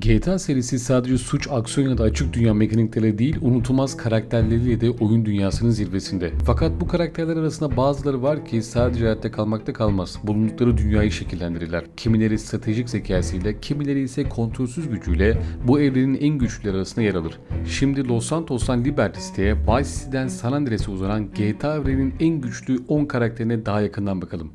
GTA serisi sadece suç, aksiyon ya da açık dünya mekanikleriyle değil, unutulmaz karakterleriyle de oyun dünyasının zirvesinde. Fakat bu karakterler arasında bazıları var ki sadece hayatta kalmakta kalmaz. Bulundukları dünyayı şekillendirirler. Kimileri stratejik zekasıyla, kimileri ise kontrolsüz gücüyle bu evrenin en güçlüleri arasında yer alır. Şimdi Los Santos'tan Liberty City'ye, Vice City'den San Andreas'e uzanan GTA evreninin en güçlü 10 karakterine daha yakından bakalım.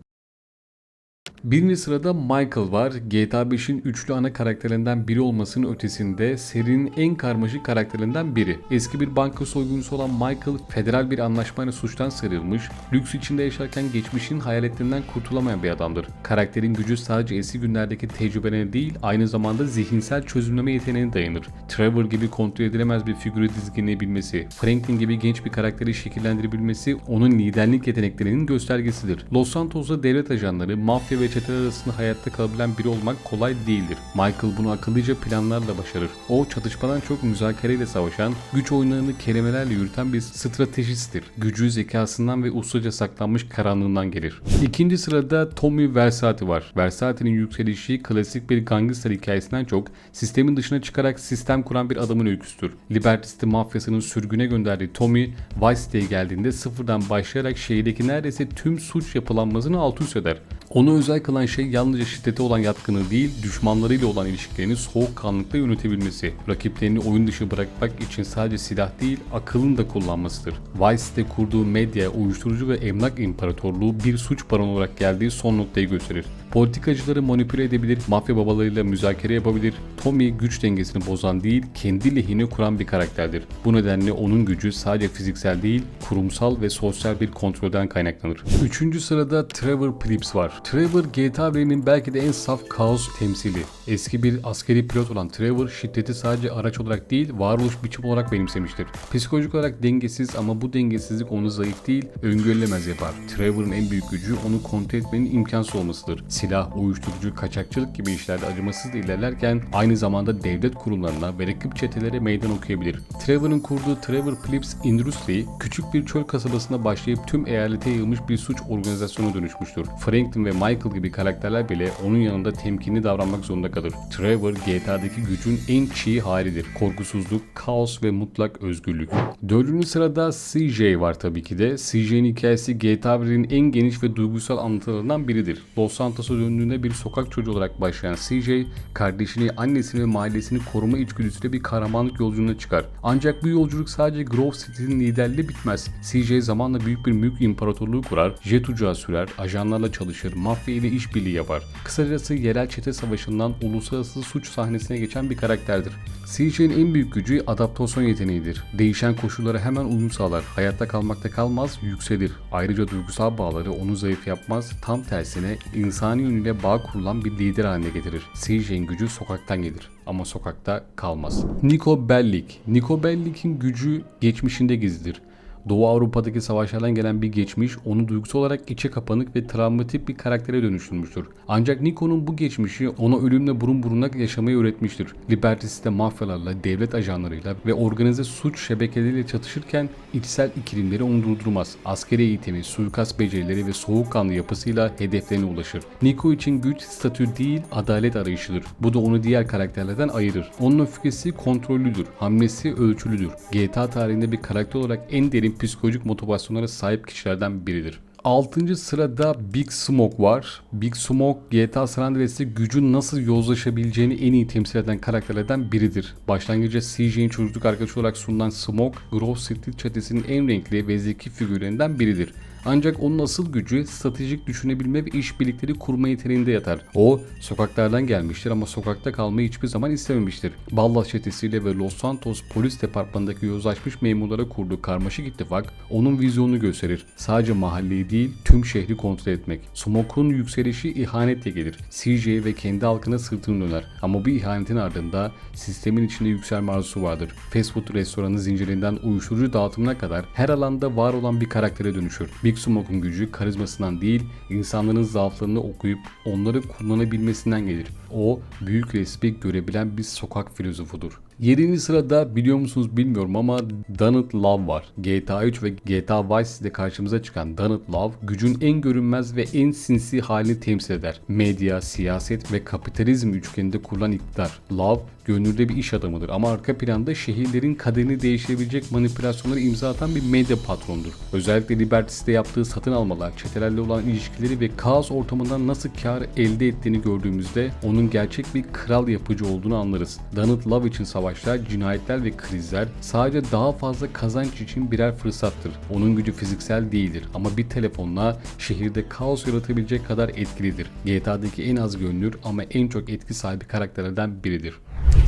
Birinci sırada Michael var. GTA 5'in üçlü ana karakterlerinden biri olmasının ötesinde serinin en karmaşık karakterlerinden biri. Eski bir banka soyguncusu olan Michael federal bir anlaşmayla suçtan sıyrılmış, lüks içinde yaşarken geçmişin hayaletlerinden kurtulamayan bir adamdır. Karakterin gücü sadece eski günlerdeki tecrübelerine değil aynı zamanda zihinsel çözümleme yeteneğine dayanır. Trevor gibi kontrol edilemez bir figürü dizginleyebilmesi, Franklin gibi genç bir karakteri şekillendirebilmesi onun liderlik yeteneklerinin göstergesidir. Los Santos'ta devlet ajanları, mafya ve çeteler arasında hayatta kalabilen biri olmak kolay değildir. Michael bunu akıllıca planlarla başarır. O çatışmadan çok müzakereyle savaşan, güç oyunlarını kelimelerle yürüten bir stratejisttir. Gücü zekasından ve ustaca saklanmış karanlığından gelir. İkinci sırada Tommy Versace var. Versace'nin yükselişi klasik bir gangster hikayesinden çok sistemin dışına çıkarak sistem kuran bir adamın öyküsüdür. Liberty City mafyasının sürgüne gönderdiği Tommy, Vice City'ye geldiğinde sıfırdan başlayarak şehirdeki neredeyse tüm suç yapılanmasını alt üst eder. Onu özel kılan şey yalnızca şiddete olan yatkınlığı değil, düşmanlarıyla olan ilişkilerini soğukkanlıkla yönetebilmesi. Rakiplerini oyun dışı bırakmak için sadece silah değil, akılını da kullanmasıdır. Vice'de kurduğu medya, uyuşturucu ve emlak imparatorluğu bir suç baronu olarak geldiği son noktayı gösterir. Politikacıları manipüle edebilir, mafya babalarıyla müzakere yapabilir. Tommy güç dengesini bozan değil, kendi lehine kuran bir karakterdir. Bu nedenle onun gücü sadece fiziksel değil, kurumsal ve sosyal bir kontrolden kaynaklanır. Üçüncü sırada Trevor Phillips var. Trevor GTA evreninin belki de en saf kaos temsili. Eski bir askeri pilot olan Trevor şiddeti sadece araç olarak değil, varoluş biçimi olarak benimsemiştir. Psikolojik olarak dengesiz ama bu dengesizlik onu zayıf değil, öngörülemez yapar. Trevor'ın en büyük gücü onu kontrol etmenin imkansız olmasıdır. Silah, uyuşturucu, kaçakçılık gibi işlerde acımasız ilerlerken aynı zamanda devlet kurumlarına ve rakip çetelere meydan okuyabilir. Trevor'ın kurduğu Trevor Phillips Industry, küçük bir çöl kasabasında başlayıp tüm eyalete yayılmış bir suç organizasyonu dönüşmüştür. Franklin ve Michael gibi karakterler bile onun yanında temkinli davranmak zorunda kalır. Trevor GTA'daki gücün en çiğ halidir. Korkusuzluk, kaos ve mutlak özgürlük. Dördüncü sırada CJ var tabii ki de. CJ'nin hikayesi GTA 1'in en geniş ve duygusal anlatılarından biridir. Los Santos'a döndüğünde bir sokak çocuğu olarak başlayan CJ, kardeşini, annesini ve mahallesini koruma içgüdüsüyle bir kahramanlık yolculuğuna çıkar. Ancak bu yolculuk sadece Grove City'nin liderliği bitmez. CJ zamanla büyük bir mülk imparatorluğu kurar, jet uçağı sürer, ajanlarla çalışır, mafya ile işbirliği yapar. Kısacası yerel çete savaşından uluslararası suç sahnesine geçen bir karakterdir. CJ'nin en büyük gücü adaptasyon yeteneğidir. Değişen koşullara hemen uyum sağlar. Hayatta kalmakta kalmaz, yükselir. Ayrıca duygusal bağları onu zayıf yapmaz, tam tersine insani yönüyle bağ kurulan bir lider haline getirir. CJ'nin gücü sokaktan gelir ama sokakta kalmaz. Nico Bellic. Nico Bellic'in gücü geçmişinde gizlidir. Doğu Avrupa'daki savaşlardan gelen bir geçmiş onu duygusal olarak içe kapanık ve travmatik bir karaktere dönüştürmüştür. Ancak Nico'nun bu geçmişi ona ölümle burun buruna yaşamayı öğretmiştir. Liberty City mafyalarla, devlet ajanlarıyla ve organize suç şebekeleriyle çatışırken içsel ikilimleri onu durdurmaz. Askeri eğitimi, suikast becerileri ve soğukkanlı yapısıyla hedeflerine ulaşır. Nico için güç statü değil, adalet arayışıdır. Bu da onu diğer karakterlerden ayırır. Onun öfkesi kontrollüdür, hamlesi ölçülüdür. GTA tarihinde bir karakter olarak en derin psikolojik motivasyonlara sahip kişilerden biridir. 6. sırada Big Smoke var. Big Smoke GTA San Andreas'te gücün nasıl yozlaşabileceğini en iyi temsil eden karakterlerden biridir. Başlangıçta CJ'nin çocukluk arkadaşı olarak sunulan Smoke, Grove City çetesinin en renkli ve zeki figürlerinden biridir. Ancak onun asıl gücü stratejik düşünebilme ve işbirlikleri kurma yeteneğinde yatar. O sokaklardan gelmiştir ama sokakta kalmayı hiçbir zaman istememiştir. Ballas çetesiyle ve Los Santos polis departmanındaki yozlaşmış memurlara kurduğu karmaşık ittifak onun vizyonunu gösterir. Sadece mahalleyi değil tüm şehri kontrol etmek. Smoke'un yükselişi ihanetle gelir. CJ ve kendi halkına sırtını döner. Ama bu ihanetin ardında sistemin içinde yükselme arzusu vardır. Fast food restoranı zincirinden uyuşturucu dağıtımına kadar her alanda var olan bir karaktere dönüşür. Big Big Smoke'un gücü karizmasından değil, insanların zaaflarını okuyup onları kullanabilmesinden gelir. O, büyük resmi görebilen bir sokak filozofudur. 7. sırada biliyor musunuz bilmiyorum ama Donald Love var. GTA 3 ve GTA Vice City'de karşımıza çıkan Donald Love gücün en görünmez ve en sinsi halini temsil eder. Medya, siyaset ve kapitalizm üçgeninde kurulan iktidar. Love gönülde bir iş adamıdır ama arka planda şehirlerin kaderini değiştirebilecek manipülasyonları imza atan bir medya patronudur. Özellikle Liberty City'de yaptığı satın almalar, çetelerle olan ilişkileri ve kaos ortamından nasıl kar elde ettiğini gördüğümüzde onun gerçek bir kral yapıcı olduğunu anlarız. Donald Love için savaşlar, cinayetler ve krizler sadece daha fazla kazanç için birer fırsattır. Onun gücü fiziksel değildir ama bir telefonla şehirde kaos yaratabilecek kadar etkilidir. GTA'daki en az görünür ama en çok etki sahibi karakterlerden biridir.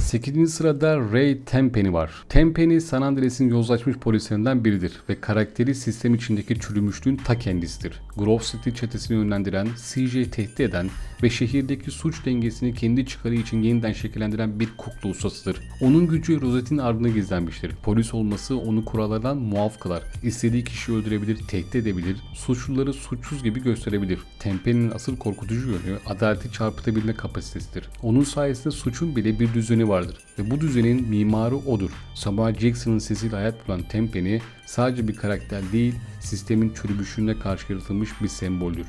8. sırada Ray Tenpenny var. Tenpenny San Andreas'in yozlaşmış polislerinden biridir ve karakteri sistem içindeki çürümüşlüğün ta kendisidir. Grove City çetesini yönlendiren, CJ'yi tehdit eden ve şehirdeki suç dengesini kendi çıkarı için yeniden şekillendiren bir kukla ustasıdır. Onun gücü rozetin ardında gizlenmiştir. Polis olması onu kurallardan muaf kılar. İstediği kişiyi öldürebilir, tehdit edebilir, suçluları suçsuz gibi gösterebilir. Tempen'in asıl korkutucu yönü adaleti çarpıtabilme kapasitesidir. Onun sayesinde suçun bile bir düzeni vardır ve bu düzenin mimarı odur. Samuel Jackson'ın sesiyle hayat bulan Tempen'i sadece bir karakter değil, sistemin çürümüşlüğüne karşı yaratılmış bir semboldür.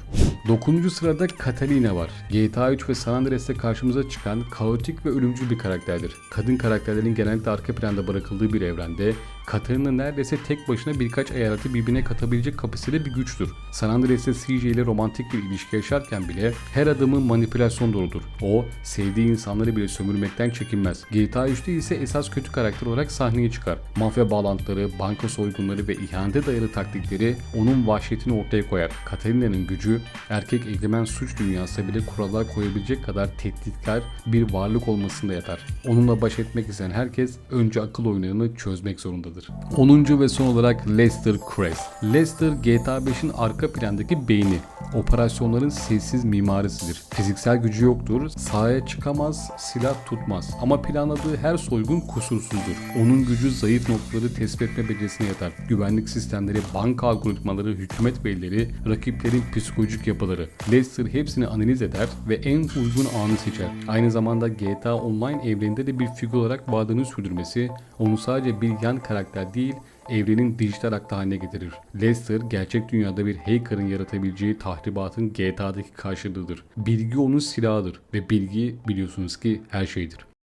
9. sırada Catalina var. GTA 3 ve San Andreas'te karşımıza çıkan kaotik ve ölümcül bir karakterdir. Kadın karakterlerin genellikle arka planda bırakıldığı bir evrende Katarina neredeyse tek başına birkaç eyaleti birbirine katabilecek kapasitede bir güçtür. San Andreas'te CJ ile romantik bir ilişki yaşarken bile her adımı manipülasyon doludur. O, sevdiği insanları bile sömürmekten çekinmez. GTA 3'te ise esas kötü karakter olarak sahneye çıkar. Mafya bağlantıları, banka soygunları ve ihanete dayalı taktikleri onun vahşetini ortaya koyar. Katarina'nın gücü erkek egemen suç dünyasında bile kurallar koyabilecek kadar tehditkar bir varlık olmasında yatar. Onunla baş etmek isteyen herkes önce akıl oyunlarını çözmek zorundadır. 10. ve son olarak Lester Crest. Lester GTA 5'in arka plandaki beyni. Operasyonların sessiz mimarisidir. Fiziksel gücü yoktur, sahaya çıkamaz, silah tutmaz. Ama planladığı her soygun kusursuzdur. Onun gücü zayıf noktaları tespit etme becerisine yatar. Güvenlik sistemleri, banka algoritmaları, hükümet beyleri, rakiplerin psikolojik yapıları. Lester hepsini analiz eder ve en uygun anı seçer. Aynı zamanda GTA Online evreninde de bir figür olarak varlığını sürdürmesi onu sadece bir yan karakter değil, evrenin dijital aklı haline getirir. Lester gerçek dünyada bir hacker'ın yaratabileceği tahribatın GTA'daki karşılığıdır. Bilgi onun silahıdır ve bilgi biliyorsunuz ki her şeydir.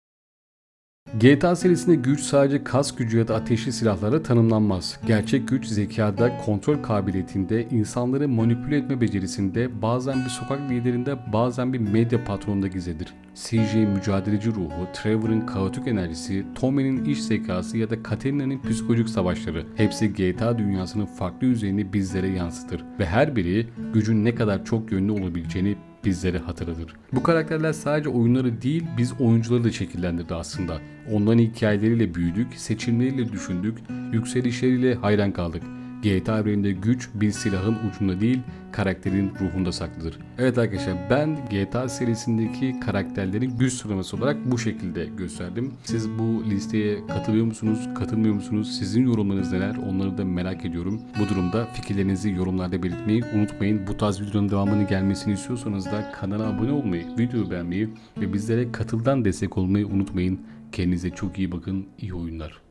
GTA serisinde güç sadece kas gücü ya da ateşli silahlarla tanımlanmaz. Gerçek güç zekada, kontrol kabiliyetinde, insanları manipüle etme becerisinde, bazen bir sokak liderinde, bazen bir medya patronunda gizlidir. CJ'in mücadeleci ruhu, Trevor'ın kaotik enerjisi, Tommy'nin iş zekası ya da Katarina'nın psikolojik savaşları hepsi GTA dünyasının farklı yüzeyini bizlere yansıtır ve her biri gücün ne kadar çok yönlü olabileceğini bizlere hatırlatır. Bu karakterler sadece oyunları değil biz oyuncuları da şekillendirdi aslında. Onların hikayeleriyle büyüdük, seçimleriyle düşündük, yükselişleriyle hayran kaldık. GTA evreninde güç bir silahın ucunda değil, karakterin ruhunda saklıdır. Evet arkadaşlar ben GTA serisindeki karakterlerin güç sıralaması olarak bu şekilde gösterdim. Siz bu listeye katılıyor musunuz, katılmıyor musunuz? Sizin yorumlarınız neler? Onları da merak ediyorum. Bu durumda fikirlerinizi yorumlarda belirtmeyi unutmayın. Bu tarz videonun devamını gelmesini istiyorsanız da kanala abone olmayı, videoyu beğenmeyi ve bizlere katıldan destek olmayı unutmayın. Kendinize çok iyi bakın. İyi oyunlar.